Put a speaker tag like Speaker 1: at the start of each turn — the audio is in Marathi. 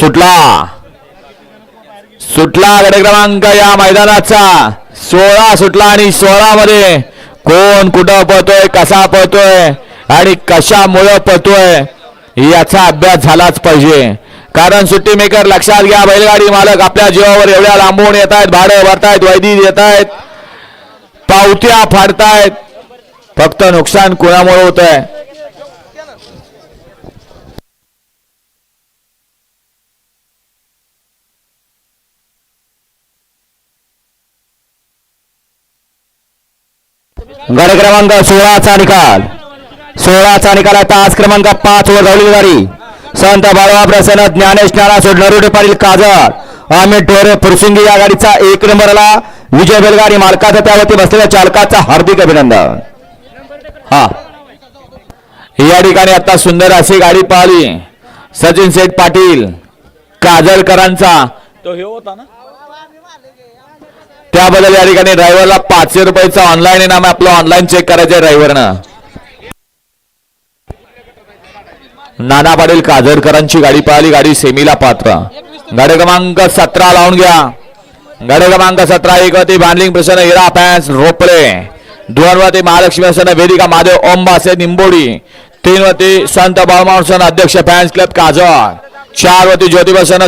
Speaker 1: सुटला. सुटला गड क्रमांक या मैदानाचा. सोळा सुटला आणि सोळा मध्ये कोण कुठं पळतोय कसा पळतोय आणि कशामुळं पळतोय याचा अभ्यास झालाच पाहिजे. कारण सुट्टी मेकर लक्षात घ्या बैलगाडी मालक आपल्या जीवावर एवढ्या लांबून येत आहेत भाडं भरतायत वैदी देत आहेत पावत्या फाडतायत. फक्त नुकसान कुणामुळे होत आहे गड क्रमांक सोळाचा निकाल. सोळाचा निकाल आता आज क्रमांक पाच वर धावलेली गाडी संत बाळवा प्रसन्न ज्ञानेश नाना नरुडे पाटील काजळ. अमित ढोरे फुरसिंगी या गाडीचा एक नंबरला विजय बेलगाडी मालकाचा त्यावरती बसलेल्या चालकाचा हार्दिक अभिनंदन. हा. या ठिकाणी आता सुंदर अशी गाडी पाहिली. सचिन शेठ पाटील काजळकरांचा. तो हे होता ना? त्याबद्दल या ठिकाणी ड्रायव्हरला पाचशे रुपयाचा ऑनलाईन इनाम आपलं ऑनलाईन चेक करायचं ड्रायव्हरनं नाना पाटील काजरकरांची गाडी पाहिली. गाडी सेमीला पात्र. गाडी क्रमांक सतरा लावून घ्या. गाडी क्रमांक सतरा एक वरती बांधलिंग प्रसन्न हिरा फॅन्स रोपळे. दोन वरती महालक्ष्मी प्रसन्न वेदिका महादेव ओंबासे निंबोडी. तीन वरती संत बाळमावसन अध्यक्ष फॅन्स क्लब काजळ. चार वरती ज्योती प्रसन्न